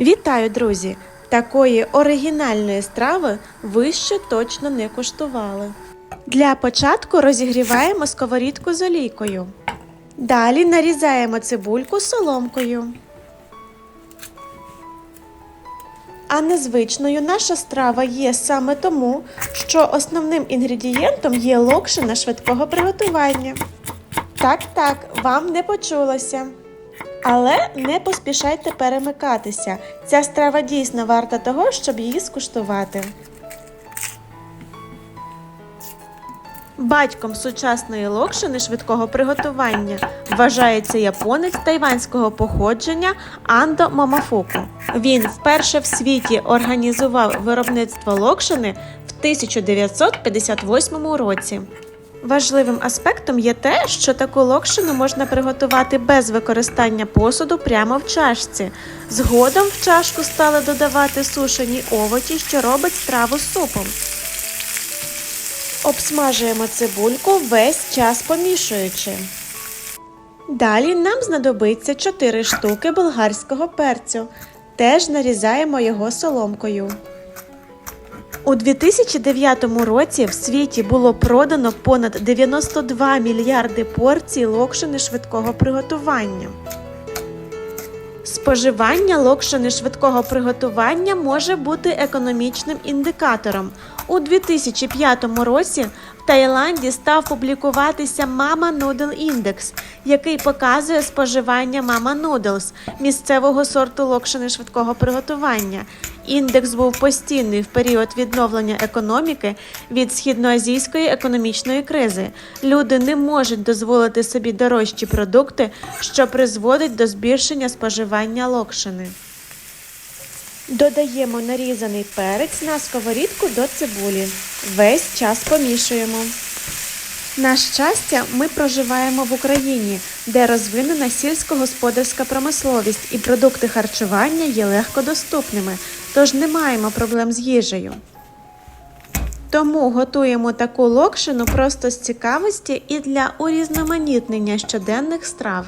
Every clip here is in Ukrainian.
Вітаю, друзі! Такої оригінальної страви ви ще точно не куштували. Для початку розігріваємо сковорідку з олійкою. Далі нарізаємо цибульку соломкою. А незвичною наша страва є саме тому, що основним інгредієнтом є локшина швидкого приготування. Так, так, вам не почулося. Але не поспішайте перемикатися. Ця страва дійсно варта того, щоб її скуштувати. Батьком сучасної локшини швидкого приготування вважається японець тайванського походження Андо Момофуку. Він вперше в світі організував виробництво локшини в 1958 році. Важливим аспектом є те, що таку локшину можна приготувати без використання посуду прямо в чашці. Згодом в чашку стали додавати сушені овочі, що робить страву супом. Обсмажуємо цибульку весь час помішуючи. Далі нам знадобиться 4 штуки болгарського перцю. Теж нарізаємо його соломкою. У 2009 році в світі було продано понад 92 мільярди порцій локшини швидкого приготування. Споживання локшини швидкого приготування може бути економічним індикатором. У 2005 році в Таїланді став публікуватися Mama Noodle Index, який показує споживання Mama Noodles – місцевого сорту локшини швидкого приготування. Індекс був постійний в період відновлення економіки від східноазійської економічної кризи. Люди не можуть дозволити собі дорожчі продукти, що призводить до збільшення споживання локшини. Додаємо нарізаний перець на сковорідку до цибулі. Весь час помішуємо. На щастя, ми проживаємо в Україні, де розвинена сільськогосподарська промисловість і продукти харчування є легкодоступними, тож не маємо проблем з їжею. Тому готуємо таку локшину просто з цікавості і для урізноманітнення щоденних страв.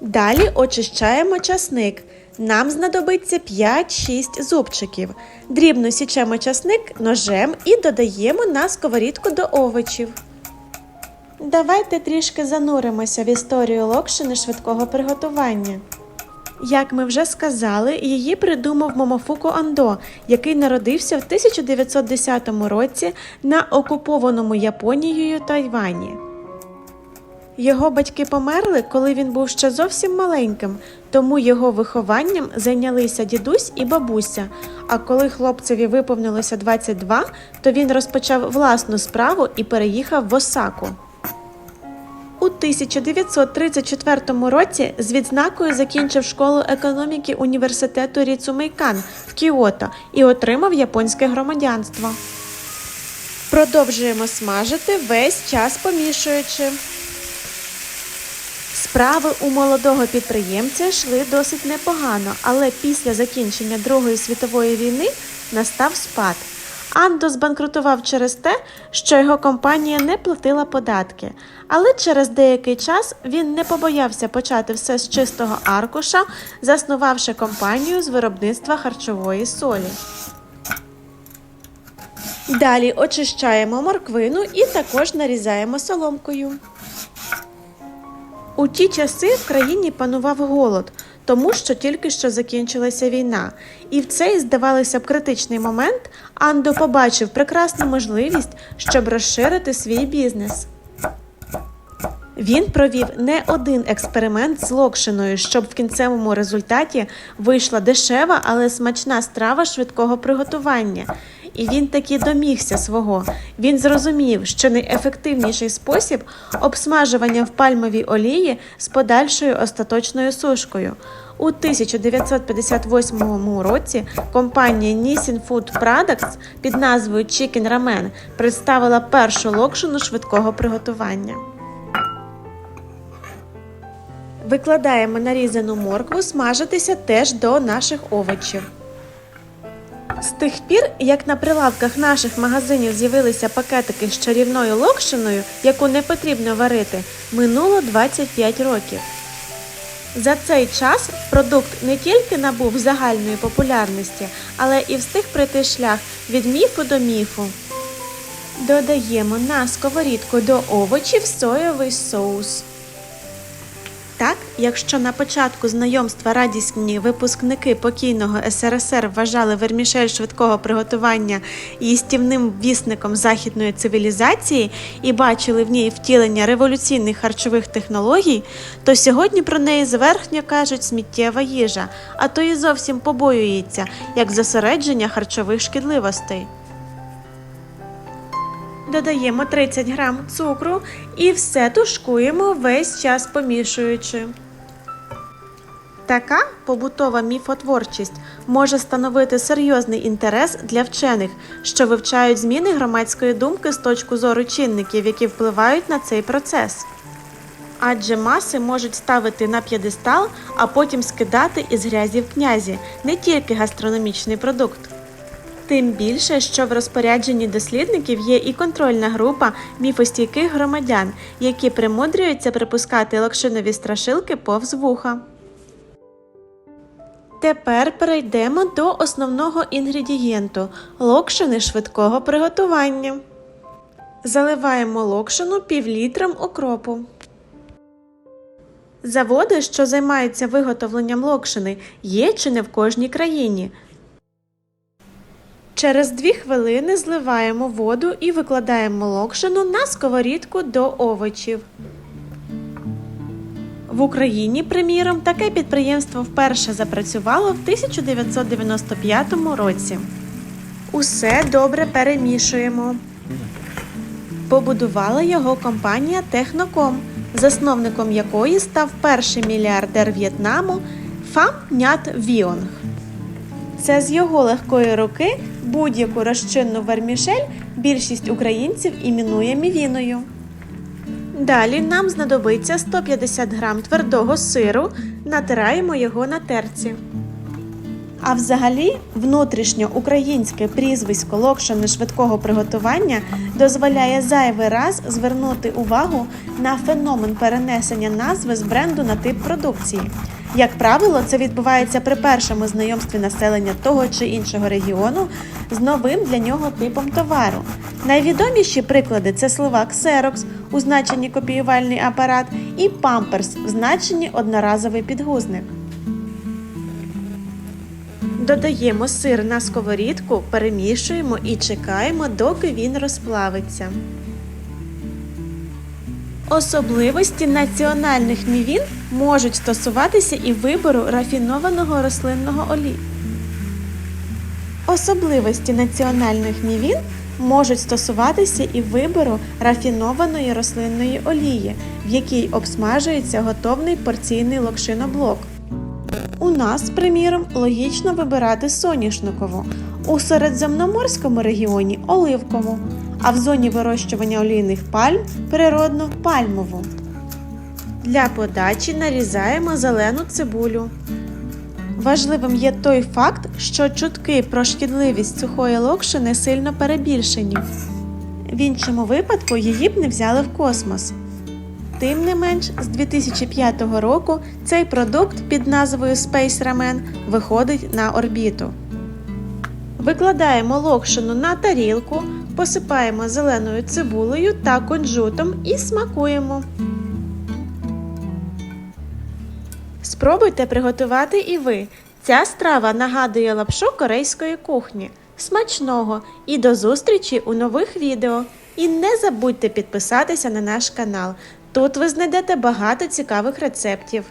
Далі очищаємо часник. Нам знадобиться 5-6 зубчиків. Дрібно січемо часник ножем і додаємо на сковорідку до овочів. Давайте трішки зануримося в історію локшини швидкого приготування. Як ми вже сказали, її придумав Момофуко Андо, який народився в 1910 році на окупованому Японією Тайвані. Його батьки померли, коли він був ще зовсім маленьким, тому його вихованням зайнялися дідусь і бабуся. А коли хлопцеві виповнилося 22, то він розпочав власну справу і переїхав в Осаку. У 1934 році з відзнакою закінчив школу економіки університету Ріцумейкан в Кіото і отримав японське громадянство. Продовжуємо смажити весь час помішуючи. Справи у молодого підприємця йшли досить непогано, але після закінчення Другої світової війни настав спад. Андо збанкрутував через те, що його компанія не платила податки. Але через деякий час він не побоявся почати все з чистого аркуша, заснувавши компанію з виробництва харчової солі. Далі очищаємо морквину і також нарізаємо соломкою. У ті часи в країні панував голод, тому що тільки що закінчилася війна, і в цей, здавалося б, критичний момент Андо побачив прекрасну можливість, щоб розширити свій бізнес. Він провів не один експеримент з локшиною, щоб в кінцевому результаті вийшла дешева, але смачна страва швидкого приготування. І він таки домігся свого. Він зрозумів, що найефективніший спосіб обсмажування в пальмовій олії з подальшою остаточною сушкою. У 1958 році компанія Nissin Food Products під назвою Chicken Ramen представила першу локшину швидкого приготування. Викладаємо нарізану моркву смажитися теж до наших овочів. З тих пір, як на прилавках наших магазинів з'явилися пакетики з чарівною локшиною, яку не потрібно варити, минуло 25 років. За цей час продукт не тільки набув загальної популярності, але і встиг пройти шлях від міфу до міфу. Додаємо на сковорідку до овочів соєвий соус. Якщо на початку знайомства радісні випускники покійного СРСР вважали вермішель швидкого приготування їстівним вісником західної цивілізації і бачили в ній втілення революційних харчових технологій, то сьогодні про неї зверхньо кажуть сміттєва їжа, а то і зовсім побоюється, як зосередження харчових шкідливостей. Додаємо 30 грам цукру і все тушкуємо весь час помішуючи. Така побутова міфотворчість може становити серйозний інтерес для вчених, що вивчають зміни громадської думки з точки зору чинників, які впливають на цей процес. Адже маси можуть ставити на п'єдестал, а потім скидати із грязі в князі не тільки гастрономічний продукт. Тим більше, що в розпорядженні дослідників є і контрольна група міфостійких громадян, які примудрюються припускати локшинові страшилки повз вуха. Тепер перейдемо до основного інгредієнту локшини швидкого приготування. Заливаємо локшину півлітром окропу. Заводи, що займаються виготовленням локшини, є чи не в кожній країні. Через 2 хвилини зливаємо воду і викладаємо локшину на сковорідку до овочів. В Україні, приміром, таке підприємство вперше запрацювало в 1995 році. Усе добре перемішуємо. Побудувала його компанія Техноком, засновником якої став перший мільярдер В'єтнаму Фам Нят Віонг. Це з його легкої руки будь-яку розчинну вермішель більшість українців іменує мівіною. Далі нам знадобиться 150 г твердого сиру, натираємо його на терці. А взагалі, внутрішньоукраїнське прізвисько локшини швидкого приготування дозволяє зайвий раз звернути увагу на феномен перенесення назви з бренду на тип продукції. Як правило, це відбувається при першому знайомстві населення того чи іншого регіону з новим для нього типом товару. Найвідоміші приклади це слова Xerox у значенні копіювальний апарат і Pampers в значенні одноразовий підгузник. Додаємо сир на сковорідку, перемішуємо і чекаємо, доки він розплавиться. Особливості національних мівін можуть стосуватися і вибору рафінованого рослинного олію. Особливості національних мівін можуть стосуватися і вибору рафінованої рослинної олії, в якій обсмажується готовний порційний локшиноблок. У нас, приміром, логічно вибирати соняшникову, у середземноморському регіоні оливкову, а в зоні вирощування олійних пальм природно пальмову. Для подачі нарізаємо зелену цибулю. Важливим є той факт, що чутки про шкідливість сухої локшини сильно перебільшені. В іншому випадку її б не взяли в космос. Тим не менш, з 2005 року цей продукт під назвою Space Ramen виходить на орбіту. Викладаємо локшину на тарілку, посипаємо зеленою цибулею та кунжутом і смакуємо. Спробуйте приготувати і ви. Ця страва нагадує лапшу корейської кухні. Смачного і до зустрічі у нових відео! І не забудьте підписатися на наш канал. Тут ви знайдете багато цікавих рецептів.